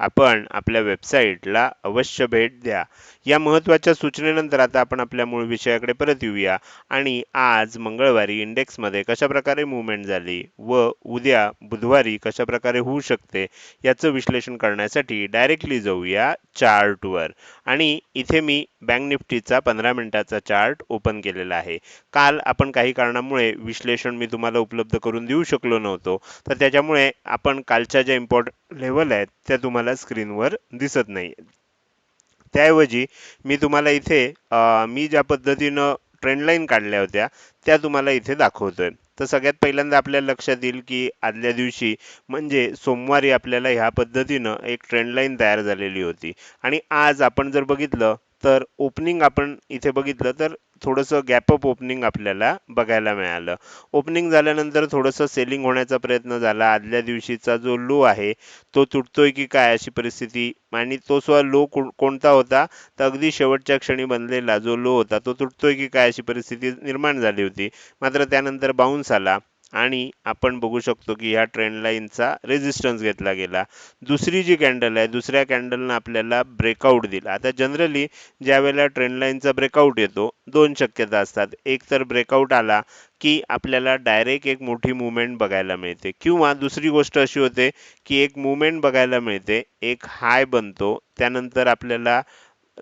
आपण आपल्या वेबसाईटला अवश्य भेट द्या. या महत्त्वाच्या सूचनेनंतर आता आपण आपल्या मूळ विषयाकडे परत येऊया. आणि आज मंगळवारी इंडेक्समध्ये कशा प्रकारे मुवमेंट झाली व उद्या बुधवारी कशा प्रकारे होऊ शकते याचं विश्लेषण करण्यासाठी डायरेक्टली जाऊया चार्टवर आणि इथे मी बँक निफ्टीचा पंधरा मिनिटाचा चार्ट ओपन केलेला आहे. काल आपण काही कारणामुळे विश्लेषण मी तुम्हाला उपलब्ध करून देऊ शकलो नव्हतो. तर त्याच्यामुळे आपण कालच्या ज्या इम्पॉर्टंट लेवल आहेत त्या तुम्हाला स्क्रीनवर दिसत नाही. त्याऐवजी मी तुम्हाला इथे मी ज्या पद्धतीनं ट्रेंडलाईन काढल्या होत्या त्या तुम्हाला इथे दाखवतोय. तर सगळ्यात पहिल्यांदा आपल्या लक्षात येईल की आदल्या दिवशी म्हणजे सोमवारी आपल्याला ह्या पद्धतीनं एक ट्रेंडलाईन तयार झालेली होती. आणि आज आपण जर बघितलं तर ओपनिंग आपण इथे बघितलं तर थोडंसं गॅपअप ओपनिंग आपल्याला बघायला मिळालं. ओपनिंग झाल्यानंतर थोडंसं सेलिंग होण्याचा प्रयत्न झाला. आदल्या दिवशीचा जो लो आहे तो तुटतोय की काय अशी परिस्थिती? आणि तो स्व लो कोणता होता? तर अगदी शेवटच्या क्षणी बनलेला जो लो होता तो तुटतोय की काय अशी परिस्थिती निर्माण झाली होती. मात्र त्यानंतर बाउन्स आला. आणि आपण बघू शकतो की ह्या ट्रेंड लाईनचा रेझिस्टन्स घेतला गेला. दुसरी जी कॅन्डल आहे दुसऱ्या कॅन्डलनं आपल्याला ब्रेकआउट दिला. आता जनरली ज्या वेळेला ट्रेंड लाईनचा ब्रेकआउट येतो दोन शक्यता असतात. एक तर ब्रेकआउट आला की आपल्याला डायरेक्ट एक मोठी मुवमेंट बघायला मिळते. किंवा दुसरी गोष्ट अशी होते की एक मुवमेंट बघायला मिळते एक हाय बनतो त्यानंतर आपल्याला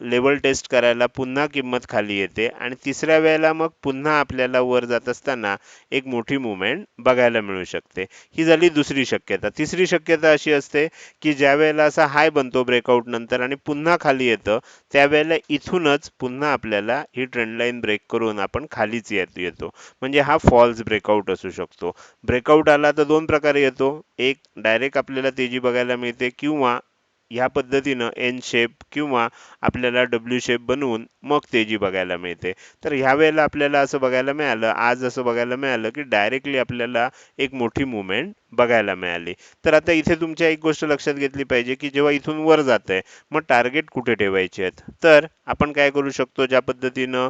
लेवल टेस्ट करायला पुन्हा किंमत खाली येते आणि तिसऱ्या वेळेला मग पुन्हा आपल्याला वर जात असताना एक मोठी मुवमेंट बघायला मिळू शकते. ही झाली दुसरी शक्यता. तिसरी शक्यता अशी असते की ज्या वेळेला असा हाय बनतो ब्रेकआउट नंतर आणि पुन्हा खाली येतं त्यावेळेला इथूनच पुन्हा आपल्याला ही ट्रेंडलाईन ब्रेक करून आपण खालीच येत येतो. म्हणजे हा फॉल्स ब्रेकआउट असू शकतो. ब्रेकआउट आला तर दोन प्रकारे येतो. एक डायरेक्ट आपल्याला तेजी बघायला मिळते किंवा ह्या पद्धतीनं एन शेप किंवा आपल्याला डब्ल्यू शेप बनवून मग तेजी बघायला मिळते. तर ह्या वेळेला आपल्याला असं बघायला मिळालं आज असं बघायला मिळालं की डायरेक्टली आपल्याला एक मोठी मुवमेंट बघायला मिळाली. तर आता इथे तुमच्या एक गोष्ट लक्षात घेतली पाहिजे की जेव्हा इथून वर जात आहे मग टार्गेट कुठे ठेवायचे आहेत? तर आपण काय करू शकतो? ज्या पद्धतीनं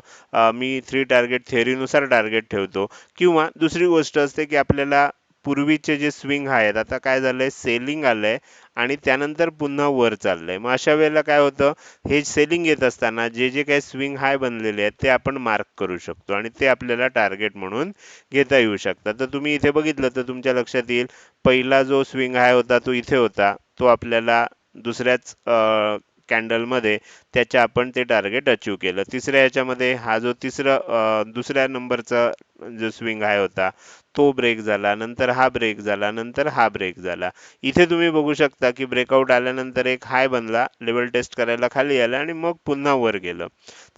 मी थ्री टार्गेट थेअरीनुसार टार्गेट ठेवतो किंवा दुसरी गोष्ट असते की आपल्याला पूर्वीचे जे स्विंग आहेत आता काय झालंय सेलिंग आलंय आणि त्यानंतर पुन्हा वर चाललंय. मग अशा वेळेला काय होतं हे सेलिंग येत असताना जे जे काही स्विंग हाय बनलेले आहेत ते आपण मार्क करू शकतो आणि ते आपल्याला टार्गेट म्हणून घेता येऊ शकतात. तर तुम्ही इथे बघितलं तर तुमच्या लक्षात येईल पहिला जो स्विंग हाय होता तो इथे होता. तो आपल्याला दुसऱ्याच कॅन्डलमध्ये त्याच्या आपण ते टार्गेट अचीव केलं. तिसऱ्या याच्यामध्ये हा जो तिसरा दुसऱ्या नंबरचा जो स्विंग हाय होता तो ब्रेक झाला नंतर हा ब्रेक झाला नंतर हा ब्रेक झाला. इथे तुम्ही बघू शकता की ब्रेकआउट आल्यानंतर एक हाय बनला लेवल टेस्ट करायला खाली आला आणि मग पुन्हा वर गेलं.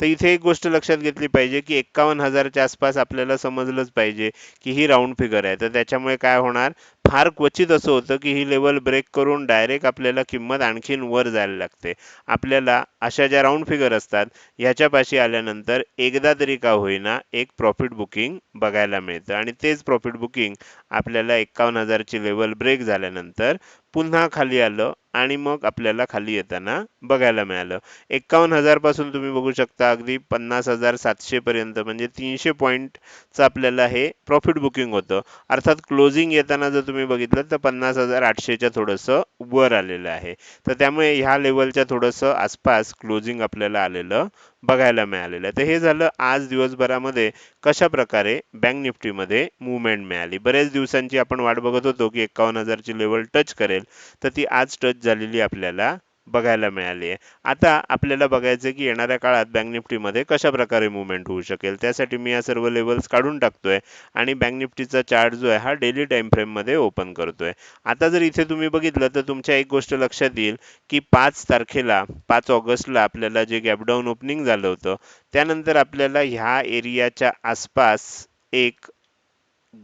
तर इथे एक गोष्ट लक्षात घेतली पाहिजे की एक्कावन्न हजारच्या आसपास आपल्याला समजलंच पाहिजे की ही राऊंड फिगर आहे. तर त्याच्यामुळे काय होणार? फार क्वचित असं होतं की ही लेवल ब्रेक करून डायरेक्ट आपल्याला किंमत आणखीन वर जायला लागते. आपल्याला अशा ज्या राऊंड फिगर असतात ह्याच्यापाशी आल्यानंतर एकदा तरी का होईना एक प्रॉफिट बुकिंग बघायला मिळतं. आणि तेच प्रॉफिट बुकिंग आपल्याला एकावन्न हजारची लेवल ब्रेक झाल्यानंतर पुन्हा खाली आलं आणि मग आपल्याला खाली येताना बघायला मिळालं. एक्कावन्न हजारपासून तुम्ही बघू शकता अगदी पन्नास हजार सातशेपर्यंत म्हणजे तीनशे पॉईंटचं आपल्याला हे प्रॉफिट बुकिंग होतं. अर्थात क्लोजिंग येताना जर तुम्ही बघितलं तर पन्नास हजार आठशेच्या थोडंसं वर आलेलं आहे. तर त्यामुळे ह्या लेवलच्या थोडंसं आसपास क्लोजिंग आपल्याला आलेलं बघायला मिळालेलं. आहे तर हे झालं आज दिवसभरामध्ये कशा प्रकारे बँक निफ्टीमध्ये मुवमेंट मिळाली. बऱ्याच दिवसांची आपण वाट बघत होतो की एकावन्न हजारची लेवल टच करेल. तर ती आज टच झालेली आपल्याला बघायला मिळाली आहे आता आपल्याला बघायचं की येणाऱ्या काळात बँक निफ्टीमध्ये कशा प्रकारे मुवमेंट होऊ शकेल? त्यासाठी मी या सर्व लेवल्स काढून टाकतोय आणि बँक निफ्टीचा चार्ट जो आहे हा डेली टाइम फ्रेममध्ये ओपन करतोय. आता जर इथे तुम्ही बघितलं तर तुमच्या एक गोष्ट लक्षात येईल की पाच तारखेला पाच ऑगस्टला आपल्याला जे गॅपडाऊन ओपनिंग झालं होतं त्यानंतर आपल्याला ह्या एरियाच्या आसपास एक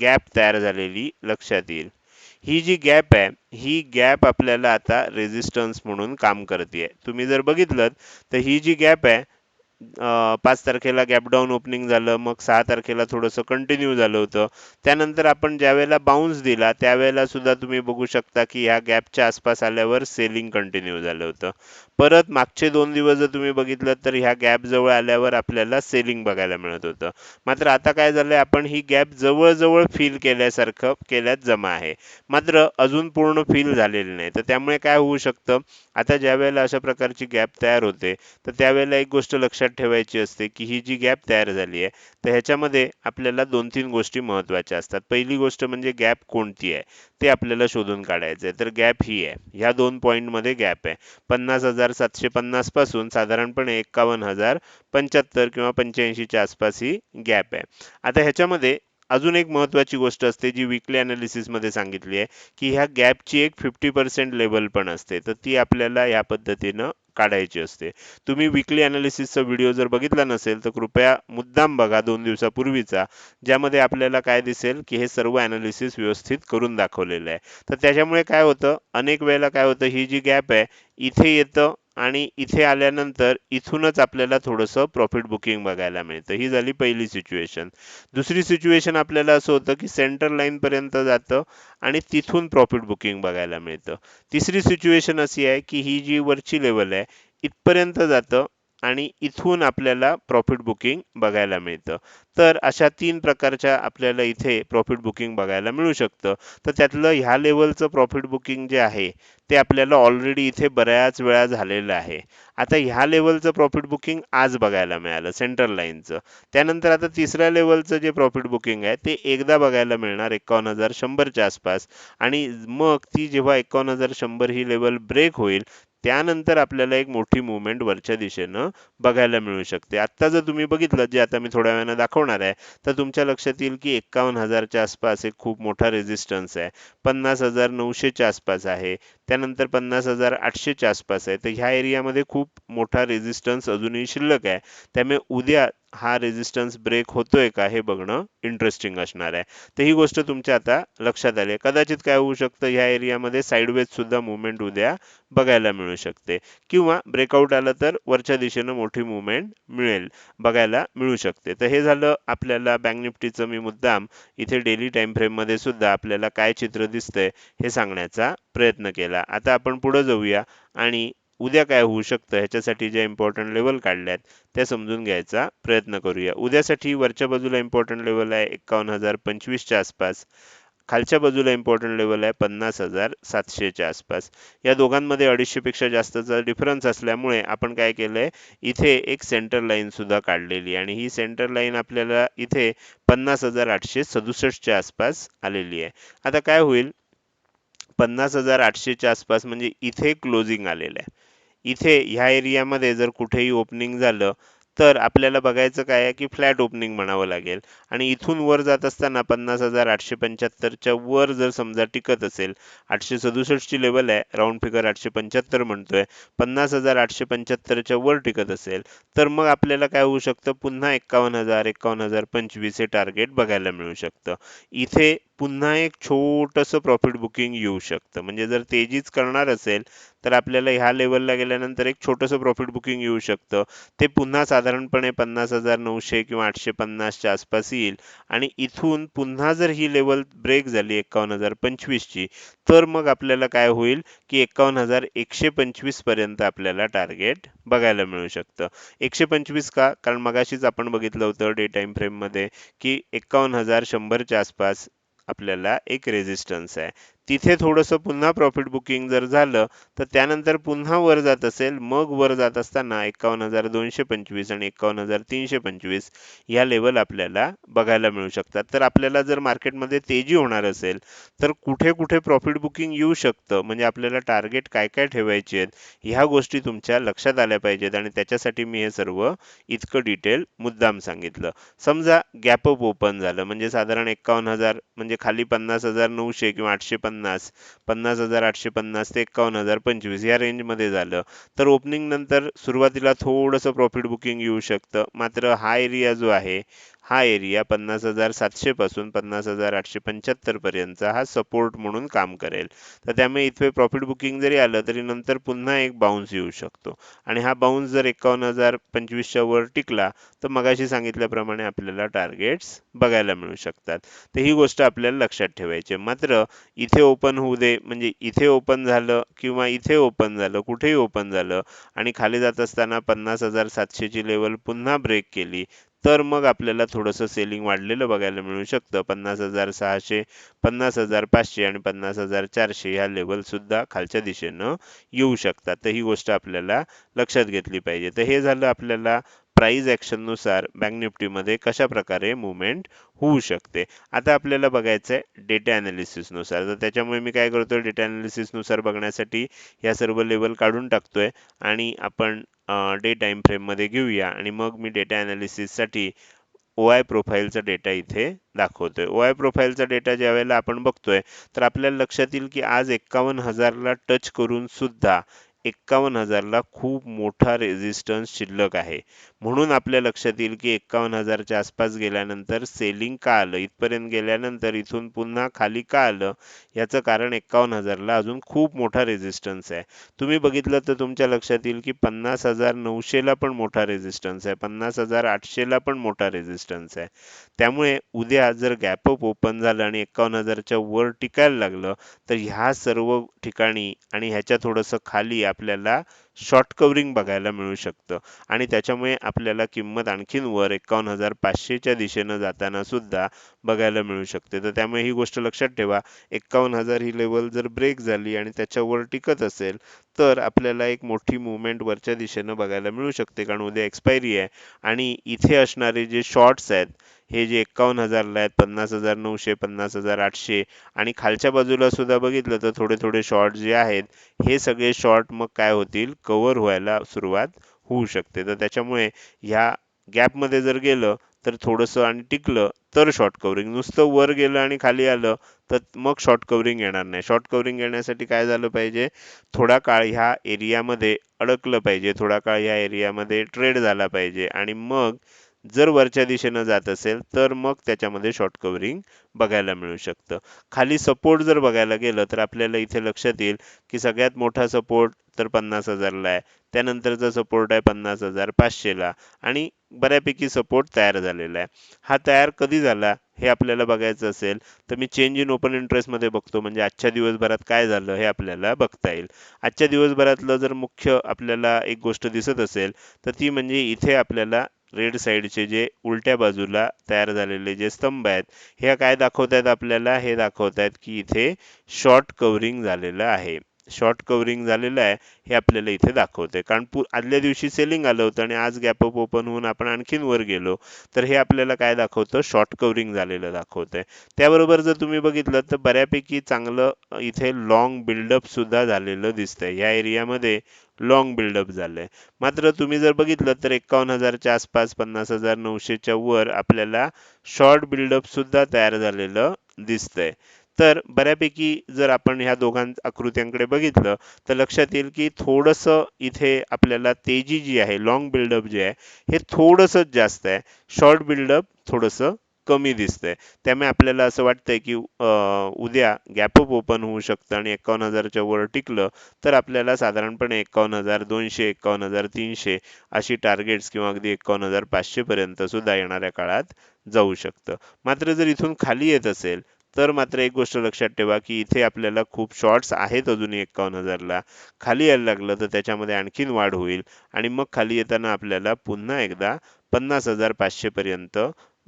गॅप तयार झालेली लक्षात येईल. ही जी गॅप आहे ही गॅप आपल्याला आता रेझिस्टन्स म्हणून काम करते तुम्ही जर बघितलं तर ही जी गॅप आहे पाच तारखेला गॅपडाऊन ओपनिंग झालं मग सहा तारखेला थोडंसं कंटिन्यू झालं होतं. त्यानंतर आपण ज्यावेळेला बाउन्स दिला त्यावेळेला सुद्धा तुम्ही बघू शकता की ह्या गॅपच्या आसपास आल्यावर सेलिंग कंटिन्यू झालं होतं. परत मागचे दोन दिवस जर तुम्ही बघितलं तर ह्या गॅप जवळ आल्यावर आपल्याला सेलिंग बघायला मिळत होतं. मात्र आता काय झालंय आपण ही गॅप जवळजवळ फील केल्यासारखं केल्यात जमा आहे. मात्र अजून पूर्ण फील झालेली नाही. तर त्यामुळे काय होऊ शकतं? आता ज्यावेळेला अशा प्रकारची गॅप तयार होते तर त्यावेळेला एक गोष्ट लक्षात ठेवायची असते की ही जी गॅप तयार झाली आहे तर ह्याच्यामध्ये आपल्याला दोन तीन गोष्टी महत्त्वाच्या असतात. पहिली गोष्ट म्हणजे गॅप कोणती आहे ते आपल्याला शोधून काढायचं आहे तर गॅप ही आहे. ह्या दोन पॉईंटमध्ये गॅप आहे. पन्नास हजार सातशे पन्नासपासून साधारणपणे एक्कावन्न हजार पंच्याहत्तर किंवा पंच्याऐंशीच्या आसपास ही गॅप आहे. आता ह्याच्यामध्ये अजून एक महत्त्वाची गोष्ट असते जी विकली अनालिसिसमध्ये सांगितली आहे की ह्या गॅपची एक फिफ्टी पर्सेंट लेवल पण असते. तर ती आपल्याला या पद्धतीनं काढायची असते. तुम्ही विकली अनालिसिसचा व्हिडिओ जर बघितला नसेल तर कृपया मुद्दाम बघा दोन दिवसापूर्वीचा ज्यामध्ये आपल्याला काय दिसेल की हे सर्व अनालिसिस व्यवस्थित करून दाखवलेलं आहे. तर त्याच्यामुळे काय होतं? अनेक वेळेला काय होतं? ही जी गॅप आहे इथे येतं आणि इथे आल्यानंतर इथूनच आपल्याला थोडंसं प्रॉफिट बुकिंग बघायला मिळतं. ही झाली पहिली सिच्युएशन दुसरी सिच्युएशन आपल्याला असं होतं की सेंटर लाईन पर्यंत जातं आणि तिथून प्रॉफिट बुकिंग बघायला मिळतं. तिसरी सिच्युएशन अशी आहे की ही जी वरची लेवल आहे इथपर्यंत जातं आणि इथून आपल्याला प्रॉफिट बुकिंग बघायला मिळतं. तर अशा तीन प्रकारच्या आपल्याला इथे प्रॉफिट बुकिंग बघायला मिळू शकतं. तर त्यातलं ह्या लेवलचं प्रॉफिट बुकिंग जे आहे ते आपल्याला ऑलरेडी इथे बऱ्याच वेळा झालेलं आहे. आता ह्या लेवलचं प्रॉफिट बुकिंग आज बघायला मिळालं सेंट्रल लाईनचं त्यानंतर आता तिसऱ्या लेवलचं जे प्रॉफिट बुकिंग आहे ते एकदा बघायला मिळणार एकावन्न हजार शंभरच्या आसपास. आणि मग ती जेव्हा एकावन्न हजार शंभर ही लेवल ब्रेक होईल त्यानंतर आपल्याला एक मोठी मुवमेंट वरच्या दिशेनं बघायला मिळू शकते. आत्ता जर तुम्ही बघितलं जे आता मी थोड्या वेळानं दाखवणार आहे तर तुमच्या लक्षात येईल की एक्कावन्न हजारच्या आसपास एक खूप मोठा रेझिस्टन्स आहे. पन्नास हजार नऊशेच्या आसपास आहे. त्यानंतर पन्नास हजार आठशेच्या आसपास आहे. तर ह्या एरियामध्ये खूप मोठा रेझिस्टन्स अजूनही शिल्लक आहे. त्यामुळे उद्या हा रेझिस्टन्स ब्रेक होतोय का हे बघणं इंटरेस्टिंग असणार आहे. तर ही गोष्ट तुमच्या आता लक्षात आली आहे. कदाचित काय होऊ शकतं ह्या एरियामध्ये साईडवेज सुद्धा मुवमेंट उद्या बघायला मिळू शकते. किंवा ब्रेकआउट आलं तर वरच्या दिशेनं मोठी मुवमेंट मिळेल बघायला मिळू शकते. तर हे झालं आपल्याला बँक निफ्टीचं मी मुद्दाम इथे डेली टाईम फ्रेममध्ये सुद्धा आपल्याला काय चित्र दिसतंय हे सांगण्याचा प्रयत्न केला. आता आपण पुढे जाऊया आणि उद्या काय होऊ शकतं ह्याच्यासाठी ज्या इम्पॉर्टंट लेवल काढल्यात त्या समजून घ्यायचा प्रयत्न करूया. उद्यासाठी वरच्या बाजूला इम्पॉर्टंट लेवल आहे एकावन्न हजार पंचवीसच्या आसपास. खालच्या बाजूला इम्पॉर्टंट लेवल आहे पन्नास हजार सातशेच्या आसपास. या दोघांमध्ये अडीचशेपेक्षा जास्तचा डिफरन्स असल्यामुळे आपण काय केलंय इथे एक सेंटर लाईन सुद्धा काढलेली आणि ही सेंटर लाईन आपल्याला इथे पन्नास हजार आठशे सदुसष्टच्या आसपास आलेली आहे. आता काय होईल? पन्नास हजार आठशेच्या आसपास म्हणजे इथे क्लोजिंग आलेलं आहे. इथे ह्या एरियामध्ये जर कुठेही ओपनिंग झालं तर आपल्याला बघायचं काय आहे की फ्लॅट ओपनिंग म्हणावं लागेल. आणि इथून वर जात असताना पन्नास हजार आठशे पंच्याहत्तरच्या वर जर समजा टिकत असेल आठशे सदुसष्टची लेवल आहे राऊंड फिगर आठशे पंच्याहत्तर म्हणतोय. पन्नास हजार आठशे पंच्याहत्तरच्या वर टिकत असेल तर मग आपल्याला काय होऊ शकतं? पुन्हा एक्कावन्न हजार एक्कावन्न हजार पंचवीस हे टार्गेट बघायला मिळू शकतं. इथे पुन्हा एक छोटंसं प्रॉफिट बुकिंग येऊ शकतं. म्हणजे जर तेजीच करणार असेल तर आपल्याला ह्या लेवलला गेल्यानंतर एक छोटंसं प्रॉफिट बुकिंग येऊ शकतं. ते पुन्हा साधारणपणे पन्नास हजार नऊशे किंवा आठशे पन्नासच्या आसपास येईल. आणि इथून पुन्हा जर ही लेवल ब्रेक झाली एकावन्न हजार पंचवीसची तर मग आपल्याला काय होईल की एकावन्न हजार एकशे पंचवीसपर्यंत आपल्याला टार्गेट बघायला मिळू शकतं. एकशे पंचवीस का? कारण मगाशीच आपण बघितलं होतं डे टाईम फ्रेममध्ये की एकावन्न हजार शंभरच्या आसपास आपल्याला एक रेझिस्टन्स आहे. तिथे थोडंसं पुन्हा प्रॉफिट बुकिंग जर झालं तर त्यानंतर पुन्हा वर जात असेल मग वर जात असताना एकावन्न हजार दोनशे पंचवीस आणि एकावन्न हजार तीनशे पंचवीस या लेवल आपल्याला बघायला मिळू शकतात. तर आपल्याला जर मार्केटमध्ये तेजी होणार असेल तर कुठे कुठे प्रॉफिट बुकिंग येऊ शकतं? म्हणजे आपल्याला टार्गेट काय काय ठेवायचे आहेत ह्या गोष्टी तुमच्या लक्षात आल्या पाहिजेत आणि त्याच्यासाठी मी हे सर्व इतकं डिटेल मुद्दाम सांगितलं. समजा गॅपअप ओपन झालं म्हणजे साधारण एकावन्न हजार म्हणजे खाली पन्नास हजार नऊशे किंवा आठशे पन्नास पन्नास पन्नास हजार आठशे पन्नास ते एक्कावन्न हजार पंचवीस या रेंजमध्ये झालं. तर ओपनिंग नंतर सुरुवातीला थोडंसं प्रॉफिट बुकिंग येऊ शकतं. मात्र हा एरिया जो आहे हा एरिया पन्नास हजार सातशे पासून पन्नास हजार आठशे पंच्याहत्तरपर्यंतचा हा सपोर्ट म्हणून काम करेल. तर त्यामुळे इथे प्रॉफिट बुकिंग जरी आलं तरी नंतर पुन्हा एक बाउन्स येऊ शकतो. आणि हा बाउन्स जर एकावन्न हजार पंचवीसच्या वर टिकला तर मगाशी सांगितल्याप्रमाणे आपल्याला टार्गेट्स बघायला मिळू शकतात. तर ही गोष्ट आपल्याला लक्षात ठेवायची मात्र इथे ओपन होऊ दे म्हणजे इथे ओपन झालं किंवा इथे ओपन झालं कुठेही ओपन झालं आणि खाली जात असताना पन्नास हजार सातशेची लेवल पुन्हा ब्रेक केली तर मग आपल्याला थोडंसं सेलिंग वाढलेलं बघायला मिळू शकतं. पन्नास हजार सहाशे पन्नास हजार पाचशे आणि पन्नास हजार चारशे ह्या लेवल सुद्धा खालच्या दिशेनं येऊ शकतात. तर ही गोष्ट आपल्याला लक्षात घेतली पाहिजे. तर हे झालं आपल्याला प्राईज ॲक्शननुसार बँक निफ्टीमध्ये कशा प्रकारे मुवमेंट होऊ शकते? आता आपल्याला बघायचं आहे डेटा ॲनालिसिसनुसार तर त्याच्यामुळे मी काय करतो डेटा ॲनालिसिसनुसार बघण्यासाठी या सर्व लेवल काढून टाकतोय आणि आपण डे टाईम फ्रेममध्ये घेऊया. आणि मग मी डेटा ॲनालिसिससाठी ओ आय प्रोफाईलचा डेटा इथे दाखवतोय. ओ आय प्रोफाईलचा डेटा ज्या वेळेला आपण बघतोय तर आपल्याला लक्षात येईल की आज एक्कावन्न हजारला टच करून सुद्धा एक्कावन्न हजारला खूप मोठा रेझिस्टन्स शिल्लक आहे. म्हणून आपल्या लक्षात येईल की एक्कावन्न हजारच्या आसपास गेल्यानंतर सेलिंग का आलं? इथपर्यंत गेल्यानंतर इथून पुन्हा खाली का आलं? याचं कारण एक्कावन्न हजारला अजून खूप मोठा रेझिस्टन्स आहे. तुम्ही बघितलं तर तुमच्या लक्षात येईल की पन्नास हजार नऊशेला पण मोठा रेझिस्टन्स आहे. पन्नास हजार आठशेला पण मोठा रेझिस्टन्स आहे. त्यामुळे उद्या जर गॅपअप ओपन झालं आणि एक्कावन्न हजारच्या वर टिकायला लागलं तर ह्या सर्व ठिकाणी आणि ह्याच्या थोडंसं खाली आपल्याला शॉर्ट कवरिंग बघायला मिळू शकतं. आणि त्याच्यामुळे आपल्याला किंमत आणखीन वर एकावन्न हजार पाचशेच्या दिशेनं जाताना सुद्धा बघायला मिळू शकते. तर त्यामुळे ही गोष्ट लक्षात ठेवा. एकावन्न हजार ही लेवल जर ब्रेक झाली आणि त्याच्यावर टिकत असेल तर आपल्याला एक मोठी मुवमेंट वरच्या दिशेनं बघायला मिळू शकते. कारण उद्या एक्सपायरी आहे आणि इथे असणारे जे शॉर्ट्स आहेत हे जे एक्कावन्न हजारला आहेत पन्नास हजार नऊशे पन्नास हजार आठशे आणि खालच्या बाजूला सुद्धा बघितलं तर थोडे थोडे शॉर्ट जे आहेत हे सगळे शॉर्ट मग काय होतील? कव्हर व्हायला सुरुवात होऊ शकते. तर त्याच्यामुळे ह्या गॅपमध्ये जर गेलं तर थोडंसं आणि टिकलं तर शॉर्ट कवरिंग नुसतं वर गेलं आणि खाली आलं तर मग शॉर्ट कवरिंग येणार नाही. शॉर्ट कवरिंग येण्यासाठी काय झालं पाहिजे? थोडा काळ ह्या एरियामध्ये अडकलं पाहिजे. थोडा काळ ह्या एरियामध्ये ट्रेड झाला पाहिजे. आणि मग जर वरच्या दिशेनं जात असेल तर मग त्याच्यामध्ये शॉर्ट कवरिंग बघायला मिळू शकतं. खाली सपोर्ट जर बघायला गेलं तर आपल्याला इथे लक्षात येईल की सगळ्यात मोठा सपोर्ट तर पन्नास हजारला आहे. त्यानंतरचा सपोर्ट आहे पन्नास हजार पाचशेला आणि बऱ्यापैकी सपोर्ट तयार झालेला आहे. हा तयार कधी झाला हे आपल्याला बघायचं असेल तर मी चेंज इन ओपन इंटरेस्टमध्ये बघतो म्हणजे आजच्या दिवसभरात काय झालं हे आपल्याला बघता येईल. आजच्या दिवसभरातलं जर मुख्य आपल्याला एक गोष्ट दिसत असेल तर ती म्हणजे इथे आपल्याला रेड साईडचे जे उलट्या बाजूला तयार झालेले जे स्तंभ आहेत हे काय दाखवत आहेत आपल्याला? हे दाखवत आहेत की इथे शॉर्ट कवरिंग झालेलं आहे. शॉर्ट कवरिंग झालेलं आहे हे आपल्याला इथे दाखवते कारण पू आदल्या दिवशी सेलिंग आलं होतं आणि आज गॅपअप ओपन होऊन आपण आणखीन वर गेलो तर हे आपल्याला काय दाखवतं? शॉर्ट कवरिंग झालेलं दाखवतंय. त्याबरोबर जर तुम्ही बघितलं तर बऱ्यापैकी चांगलं इथे लॉंग बिल्डअप सुद्धा झालेलं दिसतंय. या एरियामध्ये लॉंग बिल्डअप झालंय. मात्र तुम्ही जर बघितलं तर एकावन्न हजारच्या आसपास पन्नास हजार नऊशेच्या वर आपल्याला शॉर्ट बिल्डअप सुद्धा तयार झालेलं दिसतंय. तर बऱ्यापैकी जर आपण ह्या दोघां आकृत्यांकडे बघितलं तर लक्षात येईल की थोडंसं इथे आपल्याला तेजी जी आहे लॉंग बिल्डअप जे आहे हे थोडंसं जास्त आहे. शॉर्ट बिल्डअप थोडंसं कमी दिसतंय. त्यामुळे आपल्याला असं वाटतंय की उद्या गॅपअप ओपन होऊ शकतं आणि एकावन्न हजारच्या वर टिकलं तर आपल्याला साधारणपणे एकावन्न हजार दोनशे एकावन्न हजार तीनशे अशी टार्गेट्स किंवा अगदी एकावन्न हजार पाचशेपर्यंत सुद्धा येणाऱ्या काळात जाऊ शकतं. मात्र जर इथून खाली येत असेल तर मात्र एक गोष्ट लक्षात ठेवा की इथे आपल्याला खूप शॉर्ट्स आहेत अजूनही एकावन्न हजारला. खाली यायला लागलं तर त्याच्यामध्ये आणखीन वाढ होईल आणि मग खाली येताना आपल्याला पुन्हा एकदा पन्नास हजार पाचशेपर्यंत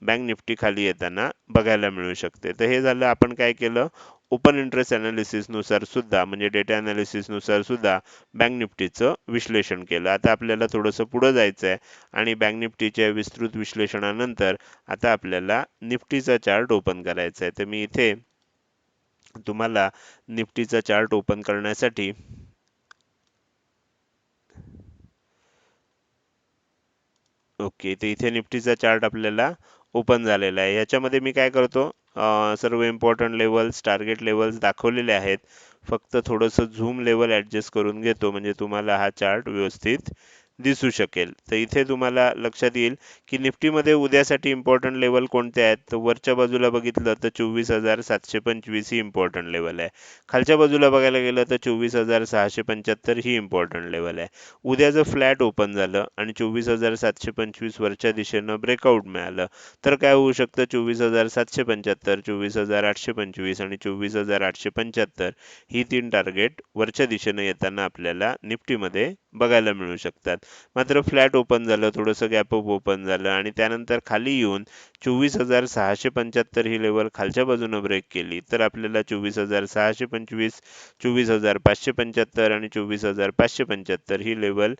बँक निफ्टी खाली येताना बघायला मिळू शकते. तर हे झालं आपण काय केलं? ओपन इंटरेस्टनुसार सुद्धा म्हणजे डेटा नुसार सुद्धा बँक निफ्टीचं विश्लेषण केलं. आता आपल्याला थोडंसं पुढं जायचं आहे आणि बँक निफ्टीच्या विस्तृत विश्लेषणानंतर आता आपल्याला निफ्टीचा चार्ट ओपन करायचा आहे. तर मी इथे तुम्हाला निफ्टीचा चार्ट ओपन करण्यासाठी ओके तर इथे निफ्टीचा चार्ट आपल्याला ओपन झालेला आहे. ह्याच्यामध्ये मी काय करतो सर्व इम्पॉर्टंट लेवल्स टार्गेट लेवल्स दाखवलेले आहेत. फक्त थोडंसं झूम लेवल ॲडजस्ट करून घेतो. म्हणजे तुम्हाला हा चार्ट व्यवस्थित दिसू शकेल. तर इथे तुम्हाला लक्षात येईल की निफ्टीमध्ये उद्यासाठी इम्पॉर्टंट लेवल कोणते आहेत? तर वरच्या बाजूला बघितलं तर चोवीस हजार सातशे पंचवीस ही इम्पॉर्टंट लेवल आहे. खालच्या बाजूला बघायला गेलं तर चोवीस हजार सहाशे पंच्याहत्तर ही इम्पॉर्टंट लेवल आहे. उद्या जर फ्लॅट ओपन झालं आणि चोवीस हजार सातशे पंचवीस वरच्या दिशेनं ब्रेकआउट मिळालं तर काय होऊ शकतं? चोवीस हजार सातशे पंच्याहत्तर चोवीस हजार आठशे पंचवीस आणि चोवीस हजार आठशे पंच्याहत्तर ही तीन टार्गेट वरच्या दिशेनं येताना आपल्याला निफ्टीमध्ये बघायला मिळू शकतात. मात्र फ्लॅट ओपन झालं थोडंसं गॅपअप ओपन झालं आणि त्यानंतर खाली येऊन चोवीस हजार सहाशे पंच्याहत्तर ही लेवल खालच्या बाजूनं ब्रेक केली. तर आपल्याला चोवीस हजार सहाशे पंचवीस चोवीस हजार पाचशे पंच्याहत्तर आणि चोवीस हजार पाचशे पंच्याहत्तर ही लेवल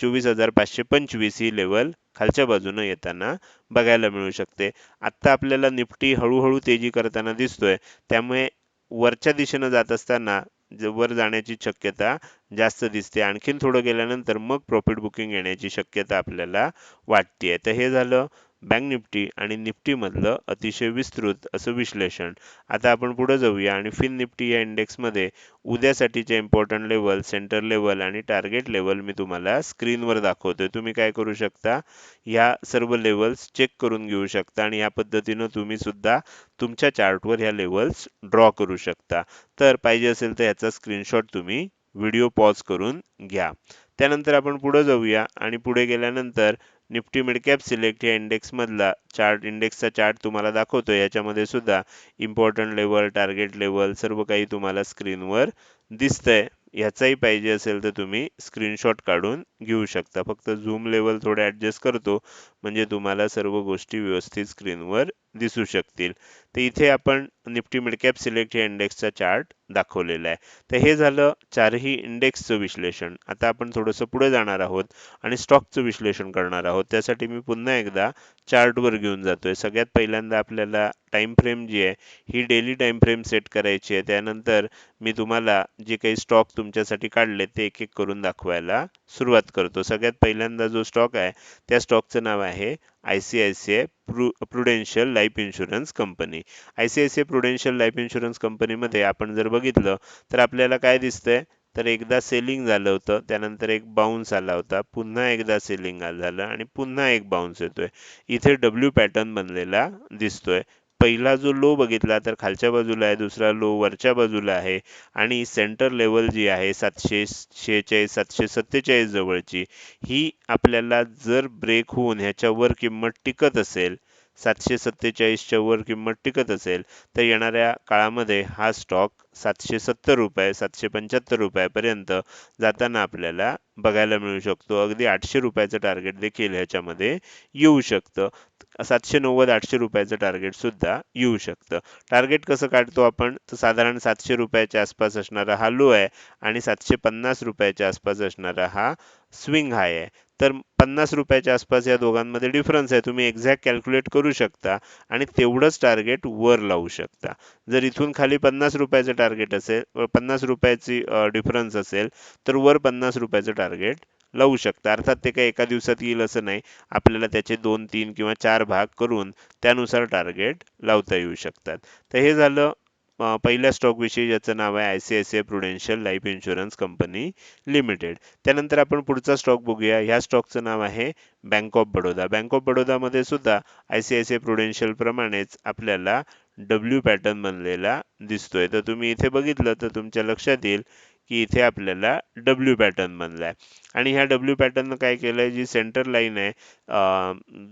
चोवीस हजार पाचशे पंचवीस ही लेवल खालच्या बाजूनं येताना बघायला मिळू शकते. आत्ता आपल्याला निफ्टी हळूहळू तेजी करताना दिसतोय. त्यामुळे वरच्या दिशेनं जात असताना वर जाण्याची शक्यता जास्त दिसते. आणखीन थोडं गेल्यानंतर मग प्रॉफिट बुकिंग येण्याची शक्यता आपल्याला वाटते तर हे झालं. बँक निफ्टी आणि निफ्टीमधलं अतिशय विस्तृत असं विश्लेषण. आता आपण पुढे जाऊया आणि फिन निफ्टी या इंडेक्समध्ये उद्यासाठीचे इम्पॉर्टंट लेवल सेंटर लेवल आणि टार्गेट लेवल मी तुम्हाला स्क्रीनवर दाखवतोय. तुम्ही काय करू शकता? ह्या सर्व लेवल्स चेक करून घेऊ शकता आणि या पद्धतीनं तुम्ही सुद्धा तुमच्या चार्टवर ह्या लेवल्स ड्रॉ करू शकता. तर पाहिजे असेल तर याचा स्क्रीनशॉट तुम्ही व्हिडिओ पॉज करून घ्या. त्यानंतर आपण पुढे जाऊया आणि पुढे गेल्यानंतर निफ्टी मिड कॅप सिलेक्ट या इंडेक्समधला चार्ट इंडेक्सचा चार्ट तुम्हाला दाखवतो याच्यामध्ये सुद्धा इम्पॉर्टंट लेवल टार्गेट लेवल सर्व काही तुम्हाला स्क्रीनवर दिसतंय. ह्याचाही पाहिजे असेल तर तुम्ही स्क्रीनशॉट काढून घेऊ शकता. फक्त झूम लेवल थोडे ॲडजस्ट करतो म्हणजे तुम्हाला सर्व गोष्टी व्यवस्थित स्क्रीनवर दिसू शकतील. तर इथे आपण निफ्टी मिडकॅप सिलेक्ट या इंडेक्सचा चार्ट दाखवलेला आहे. तर हे झालं चारही इंडेक्सचं विश्लेषण. आता आपण थोडंसं पुढे जाणार आहोत आणि स्टॉकचं विश्लेषण करणार आहोत. त्यासाठी मी पुन्हा एकदा चार्टवर घेऊन जातो आहे सगळ्यात पहिल्यांदा आपल्याला टाईम फ्रेम जी आहे ही डेली टाईम फ्रेम सेट करायची आहे. त्यानंतर मी तुम्हाला जे काही स्टॉक तुमच्यासाठी काढले ते एक एक करून दाखवायला सुरुवात करतो. सगळ्यात पहिल्यांदा जो स्टॉक आहे त्या स्टॉकचं नाव आहे I C I C I Pru Prudential Life Insurance Company I C I C I Prudential Life Insurance कंपनीमध्ये आपण जर बघितलं तर आपल्याला काय दिसतंय? तर एकदा सेलिंग झालं होतं त्यानंतर एक बाउन्स आला होता पुन्हा एकदा सेलिंग झालं आणि पुन्हा एक बाउन्स येतोय. इथे डब्ल्यू पॅटर्न बनलेला दिसतोय. पहिला जो लो बघितला तर खालच्या बाजूला आहे दुसरा लो वरच्या बाजूला आहे आणि सेंटर लेवल जी आहे सातशे शेहेचाळीस सातशे सत्तेचाळीस जवळची ही आपल्याला जर ब्रेक होऊन ह्याच्यावर किंमत टिकत असेल सातशे सत्तेचाळीसच्या वर किंमत टिकत असेल तर येणाऱ्या काळामध्ये हा स्टॉक सातशे सत्तर रुपये सातशे पंच्याहत्तर रुपयापर्यंत जाताना आपल्याला बघायला मिळू शकतो. अगदी आठशे रुपयाचं टार्गेट देखील ह्याच्यामध्ये येऊ शकतं. सातशे नव्वद आठशे रुपयाचं टार्गेटसुद्धा येऊ शकतं. टार्गेट कसं काढतो आपण? तर साधारण सातशे रुपयाच्या आसपास असणारा हा लो आहे आणि सातशे पन्नास रुपयाच्या आसपास असणारा हा स्विंग हाय आहे. तर पन्नास रुपयाच्या आसपास या दोघांमध्ये डिफरन्स आहे. तुम्ही एक्झॅक्ट कॅल्क्युलेट करू शकता आणि तेवढंच टार्गेट वर लावू शकता. जर इथून खाली पन्नास रुपयाचं टार्गेट असेल पन्नास रुपयाची डिफरन्स असेल तर वर पन्नास रुपयाचं टार्गेट लावू शकता. अर्थात ते काही एका दिवसात येईल असं नाही. आपल्याला त्याचे दोन तीन किंवा चार भाग करून त्यानुसार टार्गेट लावता येऊ शकतात. तर हे झालं पहिल्या स्टॉक विषयी ज्याचं नाव आहे I C I C I Prudential Life Insurance Company Limited त्यानंतर आपण पुढचा स्टॉक बघूया. ह्या स्टॉकचं नाव आहे Bank of Baroda Bank of बडोदामध्ये सुद्धा I C I C I Prudential प्रमाणेच आपल्याला डब्ल्यू पॅटर्न बनलेला दिसतोय. तर तुम्ही इथे बघितलं तर तुमच्या लक्षात येईल की इथे आपल्याला डब्ल्यू पॅटर्न बनलाय आणि ह्या डब्ल्यू पॅटर्न काय केलंय? जी सेंटर लाईन आहे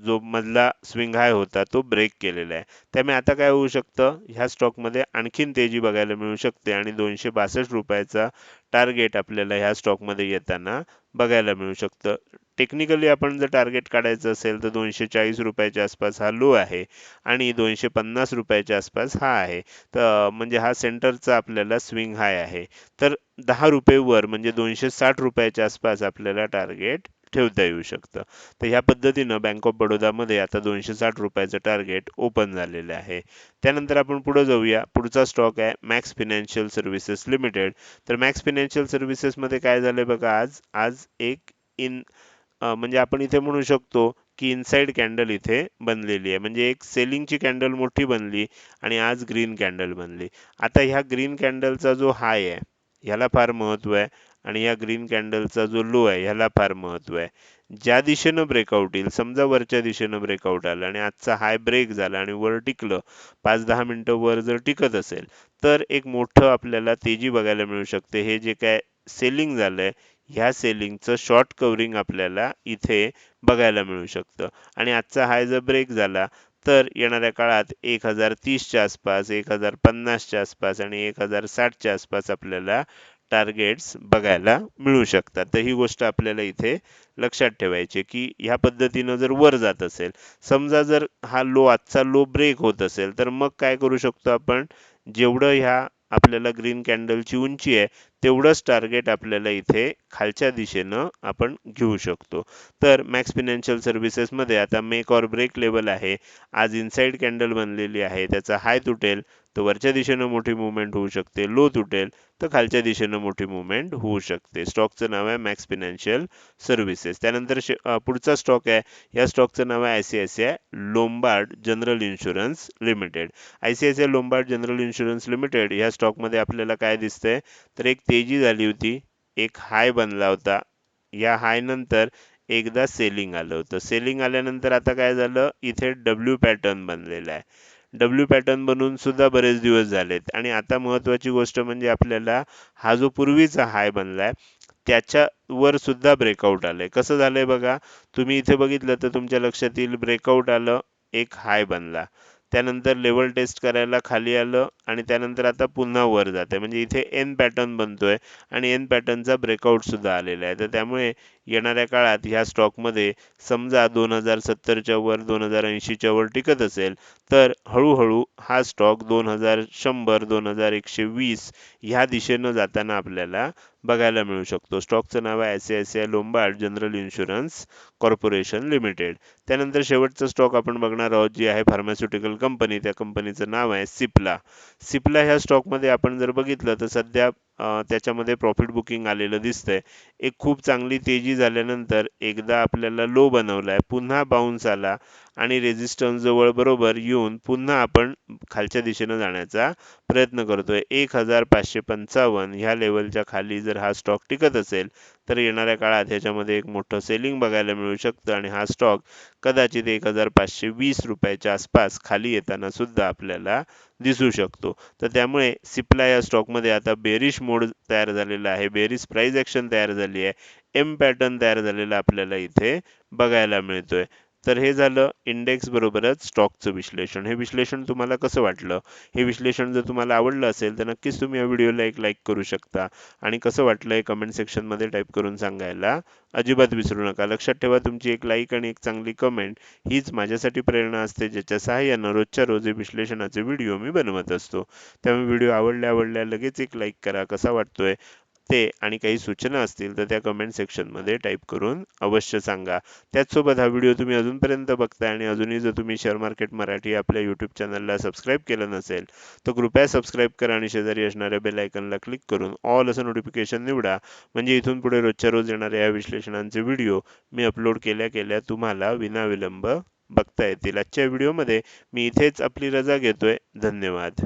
जो मधला स्विंग हाय होता तो ब्रेक केलेला आहे. त्यामुळे आता काय होऊ शकतं? ह्या स्टॉकमध्ये आणखीन तेजी बघायला मिळू शकते आणि दोनशे बासष्ट रुपयाचा टार्गेट आपल्याला ह्या स्टॉकमध्ये येताना बघायला मिळू शकतं. टेक्निकली आपण जर टार्गेट काढायचं असेल तर दोनशे चाळीस रुपयाच्या आसपास हा लो आहे आणि दोनशे पन्नास रुपयाच्या आसपास हा आहे. तर म्हणजे हा सेंटरचा आपल्याला स्विंग हाय आहे. तर दहा रुपये वर म्हणजे दोनशे साठ रुपयाच्या आसपास आपल्याला टार्गेट ठेवता येऊ शकतं. तर ह्या पद्धतीनं बँक ऑफ बडोदामध्ये आता दोनशे साठ रुपयाचं टार्गेट ओपन झालेलं आहे. त्यानंतर आपण पुढे जाऊया. पुढचा स्टॉक आहे मॅक्स फिनान्शियल सर्व्हिसेस लिमिटेड तर मॅक्स फिनान्शियल सर्व्हिसेसमध्ये काय झालं बघा आज? आज एक इन म्हणजे आपण इथे म्हणू शकतो की इनसाईड कॅन्डल इथे बनलेली आहे. म्हणजे एक सेलिंगची कॅन्डल मोठी बनली आणि आज ग्रीन कॅन्डल बनली. आता ह्या ग्रीन कॅन्डलचा जो हाय आहे ह्याला फार महत्त्व आहे आणि या ग्रीन कॅन्डलचा जो लो आहे ह्याला फार महत्त्व आहे. ज्या दिशेनं ब्रेकआउट येईल समजा वरच्या दिशेनं ब्रेकआउट आलं आणि आजचा हाय ब्रेक झाला आणि वर टिकलं पाच दहा मिनटं वर जर टिकत असेल तर एक मोठं आपल्याला तेजी बघायला मिळू शकते. हे जे काय सेलिंग झालंय ह्या सेलिंगचं शॉर्ट कव्हरिंग आपल्याला इथे बघायला मिळू शकतं. आणि आजचा हाय जर ब्रेक झाला तर येणाऱ्या काळात एक हजार तीसच्या आसपास एक हजार पन्नासच्या आसपास आणि एक हजार साठच्या आसपास आपल्याला टार्गेट्स बघायला मिळू शकतात. तर ही गोष्ट आपल्याला इथे लक्षात ठेवायची की ह्या पद्धतीनं जर वर जात असेल समजा जर हा लो आजचा लो ब्रेक होत असेल तर मग काय करू शकतो आपण? जेवढं ह्या आपल्याला ग्रीन कॅन्डलची उंची आहे तेवढंच टार्गेट आपल्याला इथे खालच्या दिशेनं आपण घेऊ शकतो. तर मॅक्स फिनान्शियल सर्व्हिसेसमध्ये आता मेक ऑर ब्रेक लेवल आहे. आज इनसाईड कॅन्डल बनलेली आहे. त्याचा हाय तुटेल तर वरच्या दिशेनं मोठी मुवमेंट होऊ शकते. लो तुटेल तर खालच्या दिशेनं मोठी मुवमेंट होऊ शकते. स्टॉकचं नाव आहे मॅक्स फिनान्शियल सर्व्हिसेस त्यानंतर पुढचा स्टॉक आहे. या स्टॉकचं नाव आहे I C I C I Lombard General Insurance Limited I C I C I Lombard General Insurance Limited या स्टॉकमध्ये आपल्याला काय दिसतंय? तर एक तेजी झाली होती. एक हाय बनला होता. या हाय नंतर एकदा सेलिंग आलं होतं. सेलिंग आल्यानंतर आता काय झालं? इथे डब्ल्यू पॅटर्न बनलेला आहे. डब्ल्यू पॅटर्न बनवून सुद्धा बरेच दिवस झालेत. आणि आता महत्त्वाची गोष्ट म्हणजे आपल्याला हा जो पूर्वीचा हाय बनला आहे त्याच्यावर सुद्धा ब्रेकआउट आलं आहे कसं झालंय बघा? तुम्ही इथे बघितलं तर तुमच्या लक्षात येईल ब्रेकआउट आलं एक हाय बनला. त्यानंतर लेवल टेस्ट करायला खाली आलं आणि त्यानंतर आता पुन्हा वर जाते. म्हणजे इथे एन पॅटर्न बनतोय आणि एन पॅटर्नचा ब्रेकआउट सुद्धा आलेला आहे. तर त्यामुळे येणाऱ्या काळात ह्या स्टॉकमध्ये समजा दोन हजार सत्तरच्या वर दोन हजार ऐंशीच्या वर टिकत असेल तर हळूहळू हा स्टॉक दोन हजार शंभर दोन हजार एकशे वीस ह्या दिशेनं जाताना आपल्याला बघायला मिळू शकतो. स्टॉकचं नाव आहे I C I Lombard General Insurance Corporation Limited त्यानंतर शेवटचा स्टॉक आपण बघणार आहोत जी आहे फार्मास्युटिकल कंपनी त्या कंपनीचं नाव आहे सिप्ला सिप्ला ह्या स्टॉकमध्ये आपण जर बघितलं तर सध्या त्याच्यामध्ये प्रॉफिट बुकिंग आलेलं दिसतंय. एक खूप चांगली तेजी झाल्यानंतर एकदा आपल्याला लो बनवलाय पुन्हा बाउन्स आला आणि रेजिस्टन्स जवळ बरोबर येऊन पुन्हा आपण खालच्या दिशेनं जाण्याचा प्रयत्न करतोय. एक हजार पाचशे पंचावन्न ह्या लेवलच्या खाली जर हा स्टॉक टिकत असेल तर येणाऱ्या काळात ह्याच्यामध्ये एक मोठं सेलिंग बघायला मिळू शकतं आणि हा स्टॉक कदाचित एक हजार पाचशे वीस रुपयाच्या आसपास खाली येताना सुद्धा आपल्याला दिसू शकतो. तर त्यामुळे सिप्ला या स्टॉकमध्ये आता बेरिश मोड तयार झालेला आहे. बेरिश प्राईज ॲक्शन तयार झाली आहे. एम पॅटर्न तयार झालेला आपल्याला इथे बघायला मिळतोय. तर हे झालं इंडेक्स बरोबरच स्टॉकचं विश्लेषण. हे विश्लेषण तुम्हाला कसं वाटलं? हे विश्लेषण जर तुम्हाला आवडलं असेल तर नक्कीच तुम्ही या व्हिडिओला एक लाईक करू शकता. आणि कसं वाटलं हे कमेंट सेक्शनमध्ये टाईप करून सांगायला अजिबात विसरू नका. लक्षात ठेवा तुमची एक लाईक आणि एक चांगली कमेंट हीच माझ्यासाठी प्रेरणा असते ज्याच्या सहाय्यानं रोजच्या रोज विश्लेषणाचे व्हिडिओ मी बनवत असतो. त्यामुळे व्हिडिओ आवडल्या आवडल्या लगेच एक लाईक करा. कसा वाटतोय? ते आणि काही सूचना असतील तर त्या कमेंट सेक्शनमध्ये टाईप करून अवश्य सांगा. त्याचसोबत हा व्हिडिओ तुम्ही अजूनपर्यंत बघताय आणि अजूनही जर तुम्ही शेअर मार्केट मराठी आपल्या यूट्यूब चॅनलला सबस्क्राईब केलं नसेल तर कृपया सबस्क्राईब करा आणि शेजारी असणाऱ्या बेल आयकनला क्लिक करून ऑल असं नोटिफिकेशन निवडा. म्हणजे इथून पुढे रोजच्या रोज येणाऱ्या या विश्लेषणांचे व्हिडिओ मी अपलोड केल्या केल्या तुम्हाला विनाविलंब बघता येतील. आजच्या व्हिडिओमध्ये मी इथेच आपली रजा घेतोय. धन्यवाद.